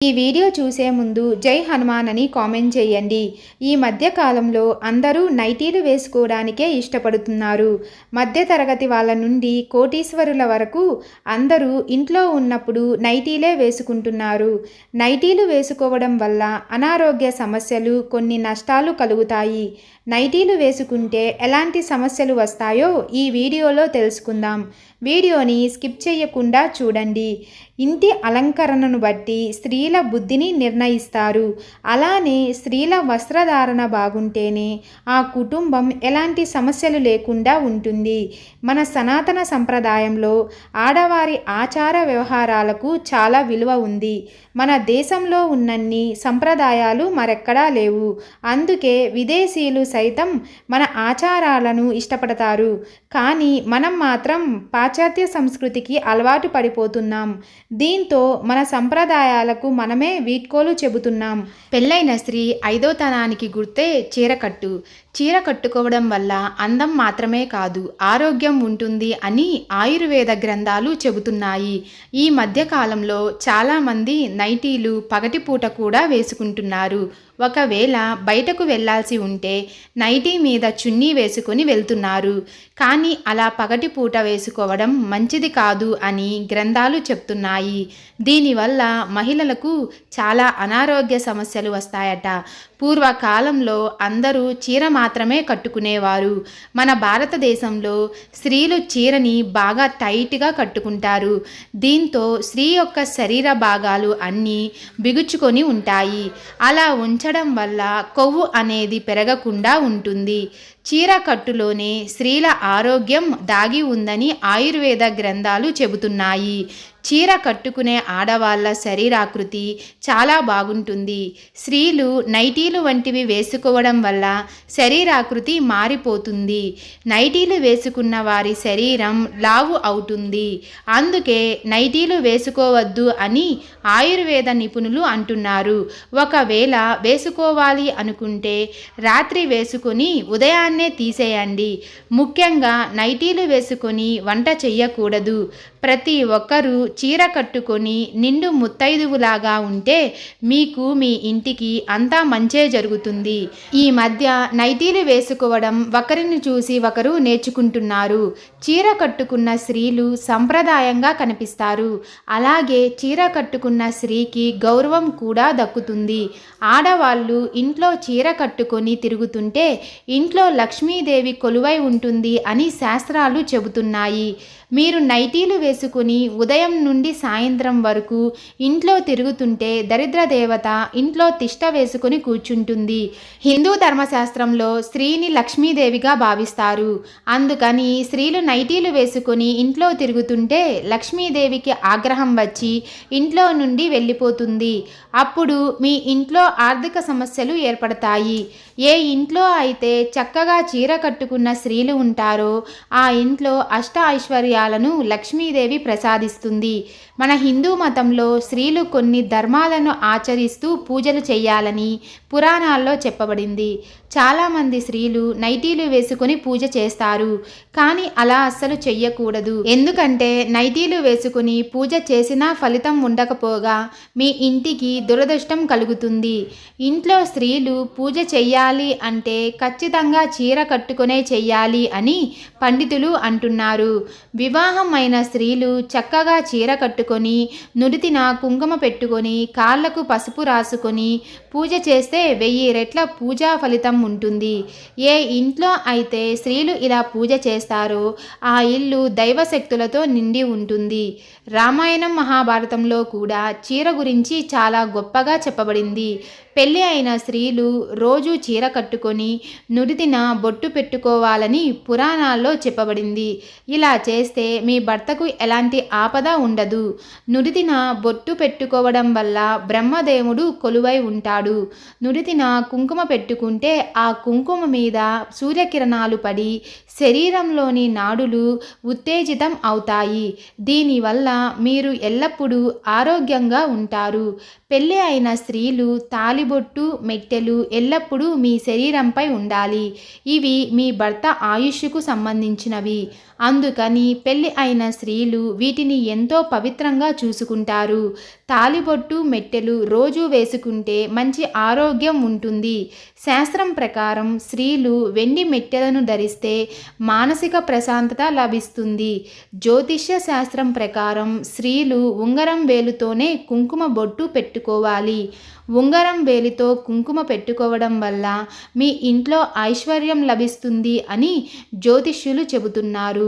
ఈ వీడియో చూసే ముందు జై హనుమాన్ అని కామెంట్ చేయండి. ఈ మధ్య కాలంలో అందరూ నైటీలు వేసుకోవడానికే ఇష్టపడుతున్నారు. మధ్యతరగతి వాళ్ళ నుండి కోటీశ్వరుల వరకు అందరూ ఇంట్లో ఉన్నప్పుడు నైటీలే వేసుకుంటున్నారు. నైటీలు వేసుకోవడం వల్ల అనారోగ్య సమస్యలు కొన్ని నష్టాలు కలుగుతాయి. నైటీలు వేసుకుంటే ఎలాంటి సమస్యలు వస్తాయో ఈ వీడియోలో తెలుసుకుందాం. వీడియోని స్కిప్ చేయకుండా చూడండి. ఇంటి అలంకరణను బట్టి స్త్రీల బుద్ధిని నిర్ణయిస్తారు. అలానే స్త్రీల వస్త్రధారణ బాగుంటేనే ఆ కుటుంబం ఎలాంటి సమస్యలు లేకుండా ఉంటుంది. మన సనాతన సంప్రదాయంలో ఆడవారి ఆచార వ్యవహారాలకు చాలా విలువ ఉంది. మన దేశంలో ఉన్నన్ని సంప్రదాయాలు మరెక్కడా లేవు. అందుకే విదేశీయులు సైతం మన ఆచారాలను ఇష్టపడతారు. కానీ మనం మాత్రం పాశ్చాత్య సంస్కృతికి అలవాటు పడిపోతున్నాం. దీంతో మన సంప్రదాయాలకు మనమే వీడ్కోలు చెబుతున్నాం. పెళ్ళైన స్త్రీ ఐదోతనానికి గుర్తే చీరకట్టు చీర కట్టుకోవడం వల్ల అందం మాత్రమే కాదు ఆరోగ్యం ఉంటుంది అని ఆయుర్వేద గ్రంథాలు చెబుతున్నాయి. ఈ మధ్యకాలంలో చాలామంది నైటీలు పగటిపూట కూడా వేసుకుంటున్నారు. ఒకవేళ బయటకు వెళ్ళాల్సి ఉంటే నైటీ మీద చున్నీ వేసుకొని వెళ్తున్నారు. కానీ అలా పగటిపూట వేసుకోవడం మంచిది కాదు అని గ్రంథాలు చెప్తున్నాయి. దీనివల్ల మహిళలకు చాలా అనారోగ్య సమస్యలు వస్తాయట. పూర్వకాలంలో అందరూ చీర మాత్రమే కట్టుకునేవారు. మన భారతదేశంలో స్త్రీలు చీరని బాగా టైట్గా కట్టుకుంటారు. దీంతో స్త్రీ యొక్క శరీర భాగాలు అన్నీ బిగుచుకొని ఉంటాయి. అలా ఉంచడం వల్ల కొవ్వు అనేది పెరగకుండా ఉంటుంది. చీర కట్టులోనే స్త్రీల ఆరోగ్యం దాగి ఉందని ఆయుర్వేద గ్రంథాలు చెబుతున్నాయి. చీర కట్టుకునే ఆడవాళ్ళ శరీరాకృతి చాలా బాగుంటుంది. స్త్రీలు నైటీలు వంటివి వేసుకోవడం వల్ల శరీరాకృతి మారిపోతుంది. నైటీలు వేసుకున్న వారి శరీరం లావు అవుతుంది. అందుకే నైటీలు వేసుకోవద్దు అని ఆయుర్వేద నిపుణులు అంటున్నారు. ఒకవేళ వేసుకోవాలి అనుకుంటే రాత్రి వేసుకొని ఉదయాన్నే తీసేయండి. ముఖ్యంగా నైటీలు వేసుకొని వంట చెయ్యకూడదు. ప్రతి ఒక్కరూ చీర కట్టుకొని నిండు ముత్తైదువులాగా ఉంటే మీకు మీ ఇంటికి అంతా మంచే జరుగుతుంది. ఈ మధ్య నైటీలు వేసుకోవడం ఒకరిని చూసి ఒకరు నేర్చుకుంటున్నారు. చీర కట్టుకున్న స్త్రీలు సంప్రదాయంగా కనిపిస్తారు. అలాగే చీర కట్టుకున్న స్త్రీకి గౌరవం కూడా దక్కుతుంది. ఆడవాళ్ళు ఇంట్లో చీర కట్టుకొని తిరుగుతుంటే ఇంట్లో లక్ష్మీదేవి కొలువై ఉంటుంది అని శాస్త్రాలు చెబుతున్నాయి. మీరు నైటీలు వేసుకుని ఉదయం నుండి సాయంత్రం వరకు ఇంట్లో తిరుగుతుంటే దరిద్ర దేవత ఇంట్లో తిష్ట వేసుకుని కూర్చుంటుంది. హిందూ ధర్మశాస్త్రంలో స్త్రీని లక్ష్మీదేవిగా భావిస్తారు. అందుకని స్త్రీలు నైటీలు వేసుకొని ఇంట్లో తిరుగుతుంటే లక్ష్మీదేవికి ఆగ్రహం వచ్చి ఇంట్లో నుండి వెళ్ళిపోతుంది. అప్పుడు మీ ఇంట్లో ఆర్థిక సమస్యలు ఏర్పడతాయి. ఏ ఇంట్లో అయితే చక్కగా చీర కట్టుకున్న స్త్రీలు ఉంటారో. ఆ ఇంట్లో అష్ట ఐశ్వర్యాలను లక్ష్మీదేవి ప్రసాదిస్తుంది. మన హిందూ మతంలో స్త్రీలు కొన్ని ధర్మాలను ఆచరిస్తూ పూజలు చేయాలని పురాణాల్లో చెప్పబడింది. చాలామంది స్త్రీలు నైటీలు వేసుకొని పూజ చేస్తారు. కానీ అలా అస్సలు చెయ్యకూడదు. ఎందుకంటే నైటీలు వేసుకుని పూజ చేసినా ఫలితం ఉండకపోగా మీ ఇంటికి దురదృష్టం కలుగుతుంది. ఇంట్లో స్త్రీలు పూజ చెయ్యాలి అంటే ఖచ్చితంగా చీర కట్టుకునే చెయ్యాలి అని పండితులు అంటున్నారు. వివాహం అయిన స్త్రీలు చక్కగా చీర కట్టుకొని నుడితిన కుంకుమ పెట్టుకొని కాళ్ళకు పసుపు రాసుకొని పూజ చేస్తే వెయ్యి రెట్ల పూజా ఫలితం ఉంటుంది. ఏ ఇంట్లో అయితే స్త్రీలు ఇలా పూజ చేస్తారో ఆ ఇల్లు దైవశక్తులతో నిండి ఉంటుంది. రామాయణం మహాభారతంలో కూడా చీర గురించి చాలా గొప్పగా చెప్పబడింది. పెళ్ళి అయిన స్త్రీలు రోజు చీర కట్టుకొని నుడితిన బొట్టు పెట్టుకోవాలని పురాణాల్లో చెప్పబడింది. ఇలా చేస్తే మీ భర్తకు ఎలాంటి ఆపద ఉండదు. నుడితిన బొట్టు పెట్టుకోవడం వల్ల బ్రహ్మదేవుడు కొలువై ఉంటాడు. నుడితిన కుంకుమ పెట్టుకుంటే ఆ కుంకుమ మీద సూర్యకిరణాలు పడి శరీరంలోని నాడులు ఉత్తేజితం అవుతాయి. దీనివల్ల మీరు ఎల్లప్పుడూ ఆరోగ్యంగా ఉంటారు. పెళ్ళి అయిన స్త్రీలు తాలిబొట్టు మెట్టెలు ఎల్లప్పుడూ మీ శరీరంపై ఉండాలి. ఇవి మీ భర్త ఆయుష్కు సంబంధించినవి. అందుకని పెళ్ళి అయిన స్త్రీలు వీటిని ఎంతో పవిత్రంగా చూసుకుంటారు. తాలిబొట్టు మెట్టెలు రోజు వేసుకుంటే మంచి ఆరోగ్యం ఉంటుంది. శాస్త్రం ప్రకారం స్త్రీలు వెండి మెట్టెలను ధరిస్తే మానసిక ప్రశాంతత లభిస్తుంది. జ్యోతిష్య శాస్త్రం ప్రకారం స్త్రీలు ఉంగరం వేలుతోనే కుంకుమ బొట్టు పెట్టుకోవాలి. ఉంగరం వేలితో కుంకుమ పెట్టుకోవడం వల్ల మీ ఇంట్లో ఐశ్వర్యం లభిస్తుంది అని జ్యోతిష్యులు చెబుతున్నారు.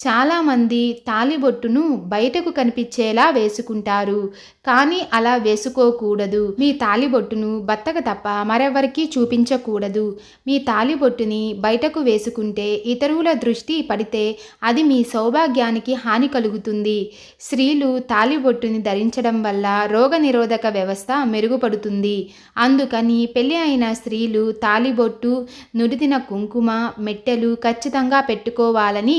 చాలామంది తాలిబొట్టును బయటకు కనిపించేలా వేసుకుంటారు. కానీ అలా వేసుకోకూడదు. మీ తాలిబొట్టును బత్తక తప్ప మరెవరికీ చూపించకూడదు. మీ తాలిబొట్టుని బయటకు వేసుకుంటే ఇతరుల దృష్టి పడితే అది మీ సౌభాగ్యానికి హాని కలుగుతుంది. స్త్రీలు తాలిబొట్టుని ధరించడం వల్ల రోగనిరోధక వ్యవస్థ మెరుగుపడుతుంది. అందుకని పెళ్ళి అయిన స్త్రీలు తాలిబొట్టు నుడిదిన కుంకుమ మెట్టెలు ఖచ్చితంగా పెట్టుకోవాలని